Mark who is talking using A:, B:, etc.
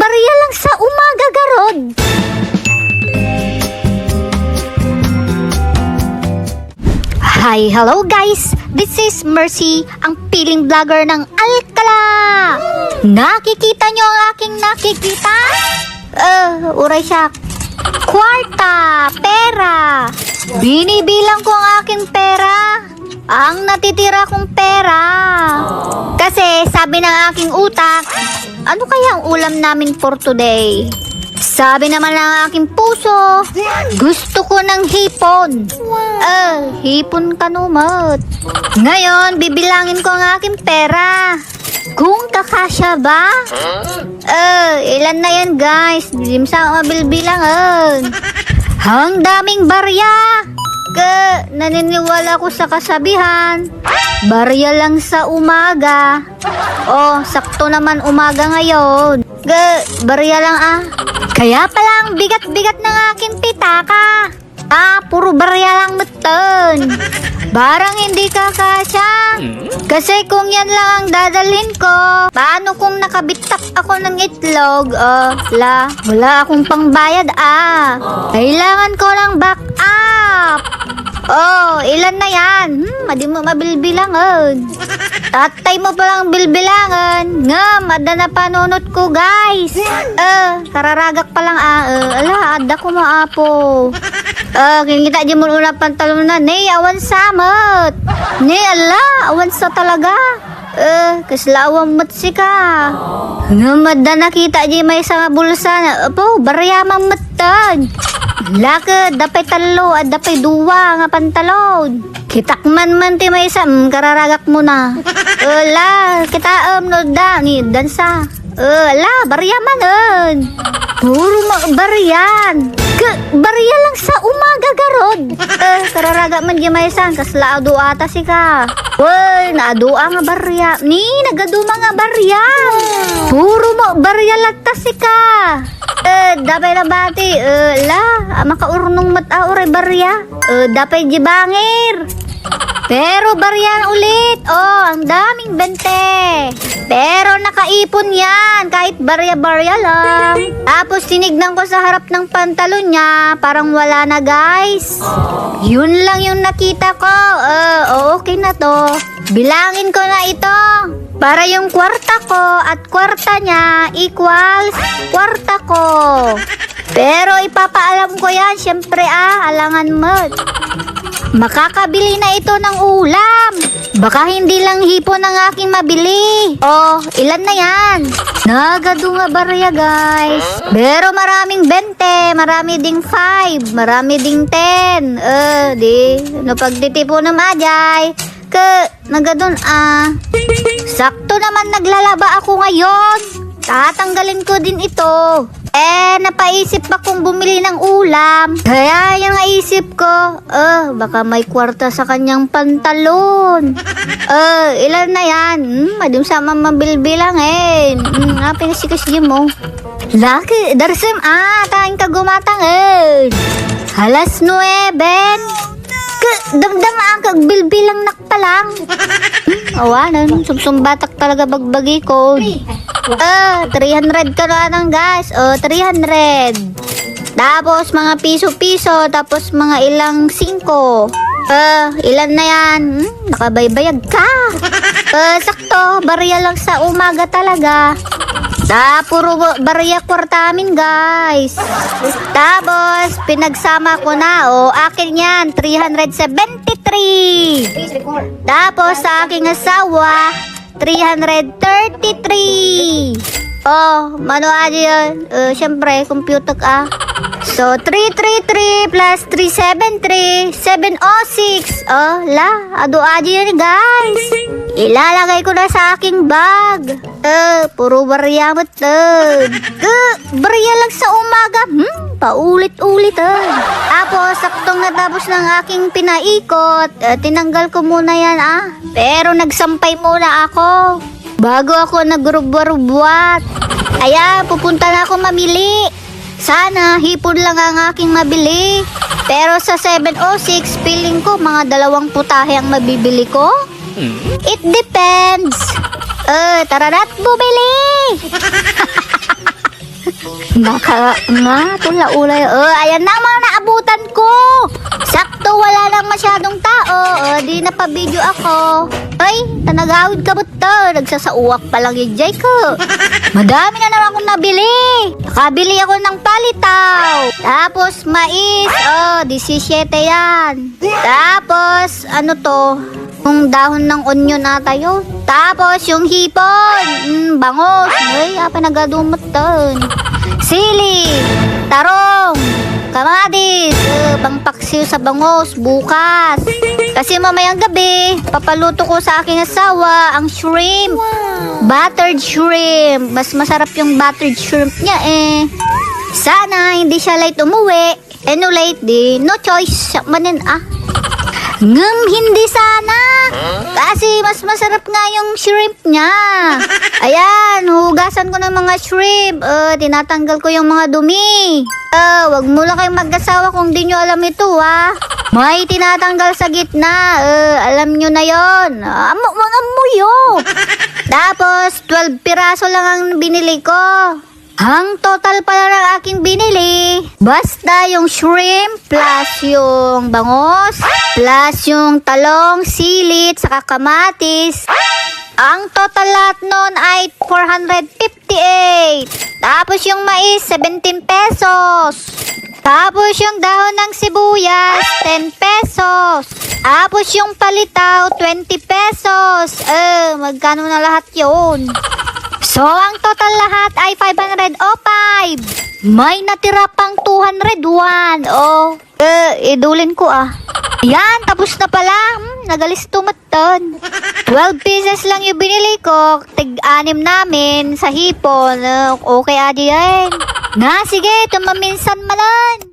A: barya lang sa umaga garod. Hi, hello guys! This is Mercy, ang piling vlogger ng Alcala! Nakikita nyo ang aking nakikita? Eh, uray siya. Kwarta, pera. Binibilang ko ang aking pera. Ang natitira kong pera. Kasi sabi ng aking utak, ano kaya ang ulam namin for today? Sabi naman ng aking puso, gusto ko ng hipon. Eh, hipon kanumot. Ngayon, bibilangin ko ang aking pera. Kung kakasya ba? Eh, ilan na yan guys? Hindi sa mabilbilangan. Ang daming barya. Ke, naniniwala ko sa kasabihan. Barya lang sa umaga. Oh, sakto naman umaga ngayon. Ke, barya lang ah. Kaya pala ang bigat-bigat ng aking pitaka. Ah, puro barya lang muton. Barang hindi kakasya. Kasi kung yan lang ang dadalhin ko, paano kung nakabitak ako ng itlog? Oh, la, wala akong pangbayad ah. Kailangan ko. Oh, ilan na yan? Hmm, madi mo mabilbilangan. Tatay mo palang bilbilangan. Nga, mada na panunot ko, guys. Eh, kararagak pa lang ah. Eh, ala, ada ko maapo. Eh, kinikita di mo una pantalon na. Nay, awan samot. Nay, ala, awan sa talaga. Eh, kaslawang matsi ka. Nga, mada nakita di may sa bulsa na. Apo, baryaman matan. Laka, dapay talo at dapay duwa nga pantalon. Kitakman man ti may isa, mm, kararagak mo na. Ala, kita um, no da, ni dansa. Ala, barya manon. Puro ma baryan. Ka, barya lang sa umaga garod. Eh, kararaga man di may isa, kasla adu ata si ka. Well, naadua nga barya. Ni, nagaduma nga barya. Puro mo barya latta si ka. Eh, dapay na bati. Eh, la, makaurnong mata oray barya. Eh, dapay gibangir. Pero baryan ulit. Oh, ang daming bente. Pero nakaipon yan. Kahit barya-barya lang. Tapos tinignan ko sa harap ng pantalon niya. Parang wala na guys. Yun lang yung nakita ko. Oh, okay na to. Bilangin ko na ito. Para yung kwarta ko at kwarta niya equals kwarta ko. Pero ipapaalam ko yan, syempre ah, alangan mo. Makakabili na ito ng ulam. Baka hindi lang hipon ang aking mabili. Oh, ilan na yan? Nagado nga barya guys. Pero maraming 20, marami ding 5, marami ding 10. Eh, di, no pagtitipo ng ajay. Ke, nagadon ah. Sakto naman naglalaba ako ngayon. Tatanggalin ko din ito. Eh, napaisip pa kong bumili ng ulam. Kaya yung naisip ko, eh, baka may kwarta sa kanyang pantalon. Eh, ilan na yan? Hmm, madim sama mabilbilangin. Hmm, nga pinasikas mo. Laki, darsem, ah, kain ka gumatangin. Halas nueben. Ka, damdam ang kagbilbilang nakpalang. Hmm, awanan, sumsumbatak talaga bagbagi ko. Ah, 300 ka na lang guys. Oh, 300. Tapos mga piso-piso, tapos mga ilang 5. Ah, ilan na yan? Hmm, nakabaybayag ka. Ah, sakto, barya lang sa umaga talaga. Ta, puro ba- barya kwarta amin, guys. Tapos, pinagsama ko na, oh, akin yan, 373. Tapos, sa aking asawa, 333. Oh, mano aja yun? Uh, Siyempre, computer ka. So, 333 plus 373, 706. Oh, la, yun, guys. Ilalagay ko na sa aking bag. Eh, puro barya mo tod. Eh, barya lang sa umaga. Hmm, paulit-ulit eh. Tapos, saktong natapos ng aking pinaikot, eh, tinanggal ko muna yan ah. Pero nagsampay muna ako. Bago ako nagrubwa-rubwat. Kaya, pupunta na ako mamili. Sana, hipon lang ang aking mabili. Pero sa 706, feeling ko mga dalawang putahe ang mabibili ko. It depends. Eh, tara na't bumili! Naka nga, tula ulay. Oh, ayan na mga naabutan ko. Sakto, wala lang masyadong tao. Oh, di na pa video ako. Ay, tanagawid ka ba to? Nagsasauwak pa lang yung jay ko. Madami na naman akong nabili. Nakabili ako ng palitaw. Tapos mais. Oh, 17 yan. Tapos, ano to? Yung dahon ng onion ata yun. Tapos, yung hipon. Mm, bangos. Ay, apa nagadumot doon. Sili. Tarong. Kamatis. Uh, bangpaksiw sa bangos. Bukas. Kasi mamayang gabi, papaluto ko sa aking asawa ang shrimp. Buttered shrimp. Mas masarap yung buttered shrimp niya eh. Sana hindi siya late umuwi. Eh no late di, no choice. Manin ah. Ngam, hindi sana. Kasi mas masarap nga yung shrimp niya. Ayan, hugasan ko ng mga shrimp. Uh, tinatanggal ko yung mga dumi. Uh, wag mo lang kayong mag-asawa kung di nyo alam ito, ha. May tinatanggal sa gitna. Uh, alam nyo na yon. Amo, mga amuyo. Tapos, 12 piraso lang ang binili ko. Ang total pala ng aking binili, basta yung shrimp plus yung bangos, plus yung talong, silit, saka kamatis. Ang total lahat nun ay 458. Tapos yung mais, 17 pesos. Tapos yung dahon ng sibuyas, 10 pesos. Tapos yung palitaw, 20 pesos. Eh, magkano na lahat yun? So, ang total lahat ay 505. May natira pang 201. Oh, eh, idulin ko ah. Yan, tapos na pala. Hmm, nagalis tumatan. 12 pieces lang yung binili ko. Tig-anim namin sa hipon. Eh, okay, adi yan. Na, sige, tumaminsan malan.